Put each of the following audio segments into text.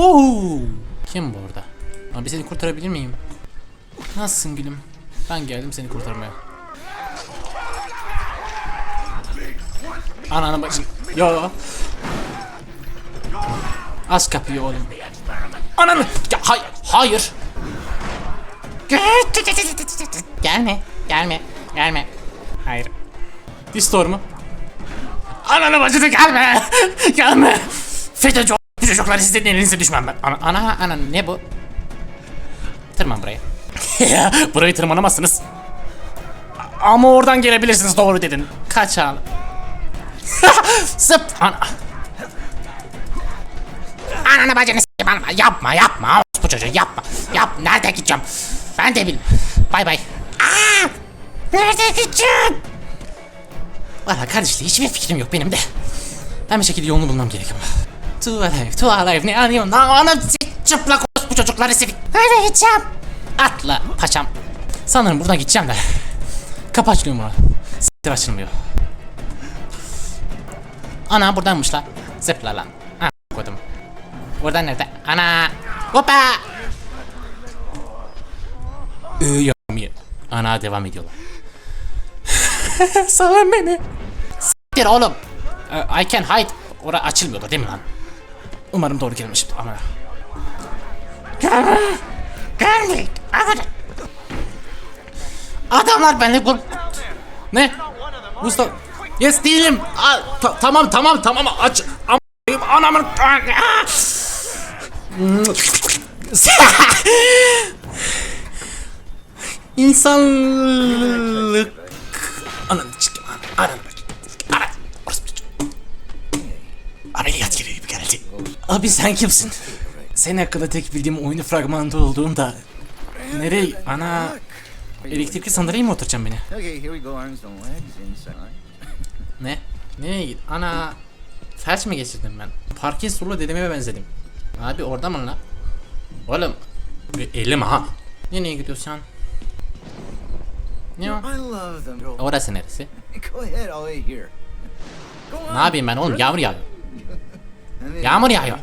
Wow. Kim bu orada? Abi seni kurtarabilir miyim? Nasılsın gülüm? Ben geldim seni kurtarmaya. Ananı bacın. Yo. Az kapıyı oğlum. Ananı. Ya, hay hayır. Gelme. Gelme. Gelme. Hayır. Distor mu? Ananı bacını gelme. gelme. FETÖ'cü çocuklar sizin elinize düşmem ben. Ana, ana, ana ne bu? Tırman buraya. Burayı tırmanamazsınız. Ama oradan gelebilirsiniz doğru dedin. Kaç al. Zıp. Ana. Ananı bacını s**eyim. Yapma yapma. Bu çocuğu yapma. Yap. Nerede gideceğim? Ben de bilmem. Bay bay. Aa! Nerede gideceğim? Valla kardeşler hiçbir fikrim yok benim de. Ben bir şekilde yolunu bulmam gerekiyor. Tuvalet, tuvalet ne arıyorum lan anam çıplak bu çocukları sevik. Nereye gideceğim? Atla paşam. Sanırım buradan gideceğim de. Kapı açılıyor mu? S**tir açılmıyor. Ana buradanmış lan. Zıpla lan. Ha koydum. Buradan nerede? Ana. Hoppa. Yamıyor. Ana devam ediyorlar. Salın beni. S**tir oğlum. Ee, I can hide. Ora açılmıyordu değil mi lan? Umarım doğru gelmiştir ama. Gelme. Gelme. Hadi. Adamlar beni kul... Ne? Mustafa... Yes değilim. Aa, ta- tamam tamam tamam aç. Am- Anamın... İnsanlık... Ananı. Ananı Ananı. Abi sen kimsin? Senin hakkında tek bildiğim oyunu fragmanında olduğumda... Nereye? Ana... Elektrikli sandalyeye mi oturacağım beni? Ne? Nereye git? Ana... Felç mi geçirdim ben? Parkinson'lu dedeme benzedim. Abi orada mı lan? Oğlum... Elim ha. Nereye gidiyorsun? Ne o? Orası neresi? Ne yapayım ben oğlum? Yağmur yağıyor. Yağmur yağıyor.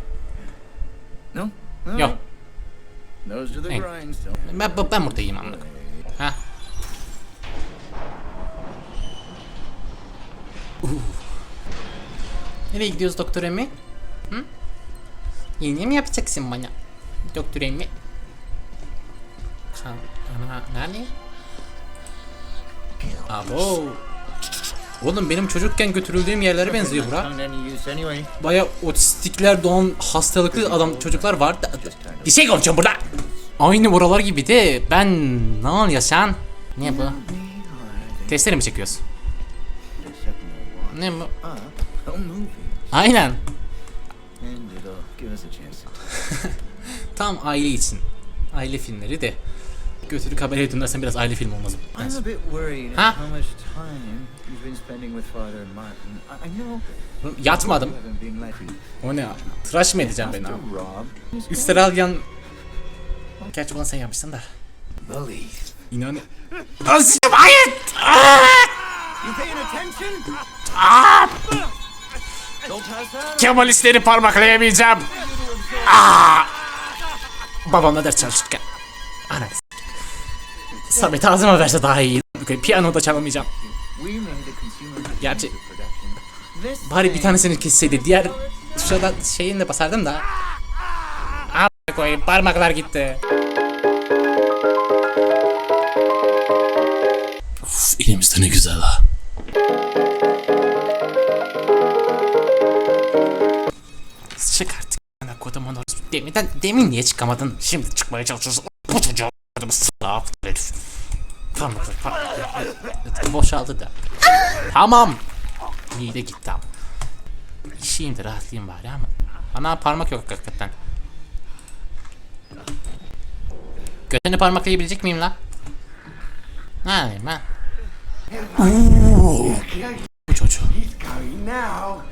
No? No. Yok. Grindstones. Ben, ben, buradayım anlık. Ha? Uh. Nereye gidiyoruz doktor emmi? Hı? Yine mi yapacaksın bana? Doktor. Sen, ana, nerede? Abo. Oğlum benim çocukken götürüldüğüm yerlere benziyor bura. Baya otistikler doğan hastalıklı adam çocuklar var da bir şey konuşuyorum burada. Aynı buralar gibi de ben ne oluyor sen? Ne bu? Testere mi çekiyoruz? Ne bu? Aynen. Tam aile için. Aile filmleri de. Götürü kameraya dönersen biraz aile filmi olmaz mı? I'm a bit worried Huh? how much time you've been spending with Father Martin. I, I know Yatmadım. O ne ya? Tıraş mı edeceğim beni abi? Rob. Üstleri al yan... Gerçi bunu sen yapmışsın da. İnan... Asım hayır! Pass that. Kemalistleri parmaklayamayacağım. Aa! Babamla ders çalışırken. Ananı s- Samet ağzıma verse daha iyi. Piyano da çalamayacağım. Gerçi bari bir tanesini kesseydi. Diğer tuşa şeyini de basardım da. A koyayım parmaklar gitti. Uf, elimizde ne güzel ha. Çık artık. Ana kodumun orası. Deminden, demin niye çıkamadın? Şimdi çıkmaya çalışıyorsun. Parmaklar, parmaklar. Boşaldı da. Tamam. İyi de gitti ama. İşeyim de rahatlayayım bari ama. Ana parmak yok hakikaten. Götünü parmaklayabilecek miyim la? Ne ben? Oo. Bu çocuğu.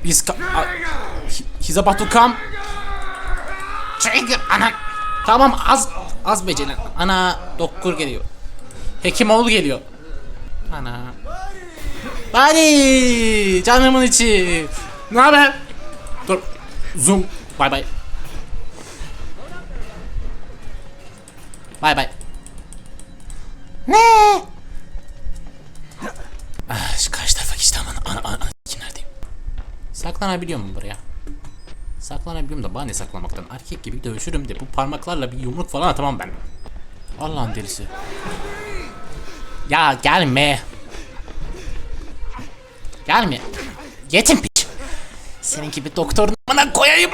He's co- a- he- He's about to come. Trigger ana. Tamam az az beceren. Ana doktor geliyor. Hekimoğlu geliyor. Ana. Buddy canımın içi. Ne haber? Dur. Zoom. Bay bay. Bay bay. Ne? Ah, şu karşı tarafa geçti aman. Ana, ana, ana, neredeyim? Saklanabiliyor mu buraya? Saklanabiliyorum da bana ne saklamaktan? Erkek gibi dövüşürüm de bu parmaklarla bir yumruk falan atamam ben. Allah'ın delisi. Ya gelme. Gelme. Yetim piç. Senin gibi doktorun bana koyayım.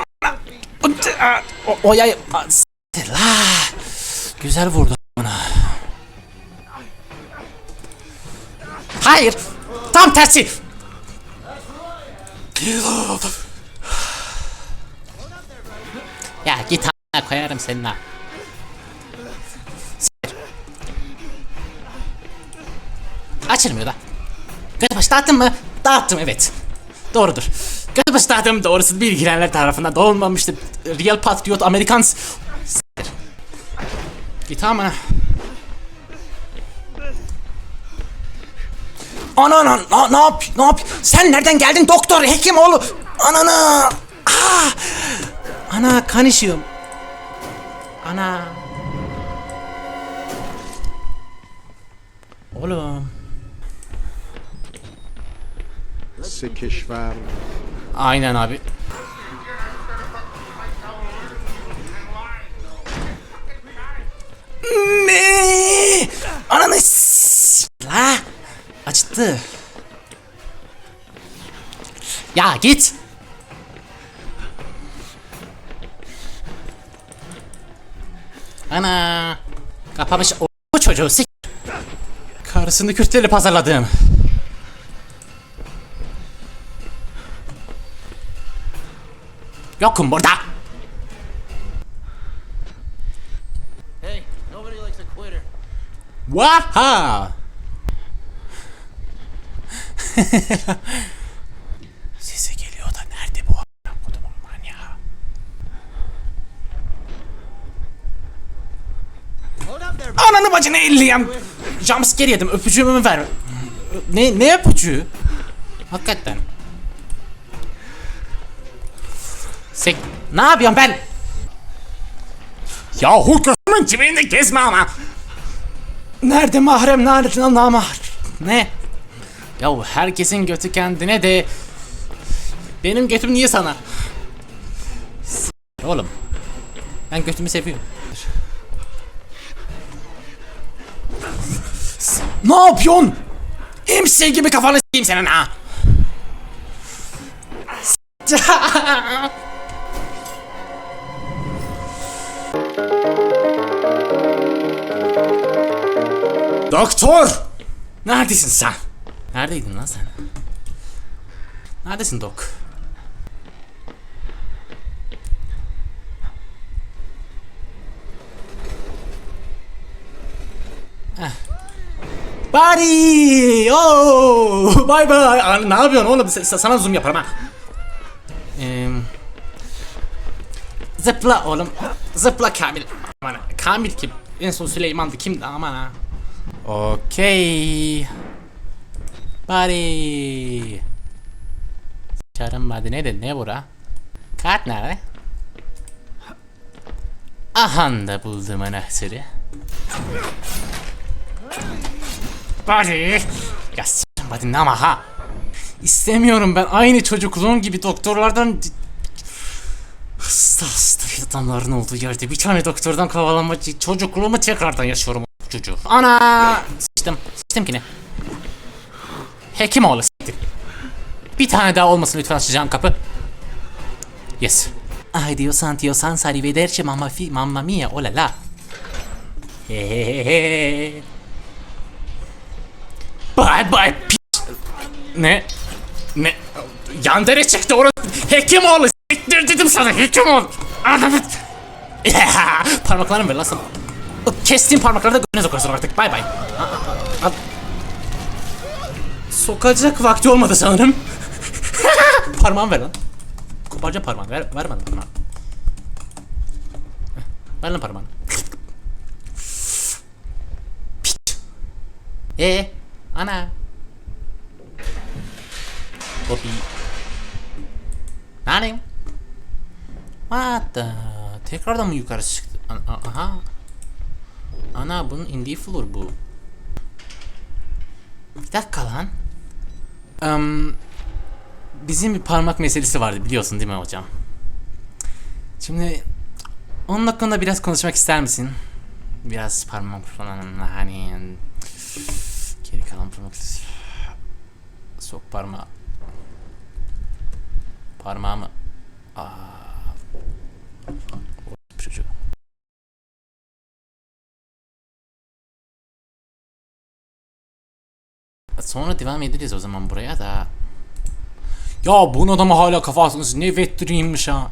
O, o yay... a, s- La. Güzel vurdu bana. Hayır. Tam tersi. Ya git koyarım senin. Açılmıyor da. Götü başı mı? Dağıttım evet. Doğrudur. Götü başı dağıttım doğrusu bilgilenenler tarafından doğulmamıştı. Real Patriot Amerikans. S**tir. Git ama. Ana ana ne, ne yap ne yap? Sen nereden geldin doktor hekim oğlu? Anana. Ah! Ana kan işiyorum. Ana. Oğlum. سه کشور Aynen abi. Ne? Ananı s- La. Acıttı. Ya git. Ana. Kapamış o bu çocuğu sik. Karısını kürtleri pazarladım. Yokum burada. Hey, nobody likes a quitter. Vaha! Sesi geliyor da nerede bu a**ına kodumun manyağı? Hold up there, Ananı bacını elleyem. Jumpscare yedim öpücüğümü ver. Ne ne öpücüğü? Hakikaten. Sek ne yapıyorum ben? Yahu gözümün dibinde gezme ama. Nerede mahrem nerede namahrem? Ne? Ya herkesin götü kendine de benim götüm niye sana? S- Oğlum ben götümü seviyorum. Ne yapıyorsun? İmse gibi kafanı s**eyim senin ha. Doktor! Neredesin sen? Neredeydin lan sen? Neredesin dok? Heh. Buddy! Oh! Bye bye! Aa, Ne yapıyorsun oğlum? Sa- Sana zoom yaparım ha. Zıpla oğlum. Zıpla Kamil. Aman Kamil kim? En son Süleyman'dı kimdi aman ha. Okey. Buddy. Çarım buddy ne ne bura? Kart nerede? Ahan da buldum anahtarı. Buddy. Ya s**tim buddy ama ha. İstemiyorum ben aynı çocukluğum gibi doktorlardan Hasta hasta adamların olduğu yerde bir tane doktordan kovalanma çocukluğumu tekrardan yaşıyorum çocuğu. Ana! Sıçtım. Sıçtım ki ne? Hekim oğlu. Bir tane daha olmasın lütfen açacağım kapı. Yes. Ay diyorsan diyorsan arrivederci mamma fi mamma mia oh la la. Hehehehe. Bye bye pi- Ne? Ne? Yandere çıktı orası. Hekim oğlu siktir dedim sana hekim ol. Adamı. Parmaklarını ver lan sana. Kestiğim parmakları da göğüne artık. Bay bay. Sokacak vakti olmadı sanırım. Parmağımı ver lan. Koparacağım parmağını. Ver, ver bana parmağını. Heh, Ver lan parmağını. Piç. Ee, ana. Copy. Nane? What the? Tekrardan mı yukarı çıktı? Aha. Ana bunun indiği floor bu. Bir dakika lan. Em, bizim bir parmak meselesi vardı biliyorsun değil mi hocam? Şimdi onun hakkında biraz konuşmak ister misin? Biraz parmak falan hani geri kalan parmak sok parmağı parmağımı Aa, Sonra devam ederiz o zaman buraya da. Ya bunun adamı hala kafa atmış. Ne vettiriymiş ha.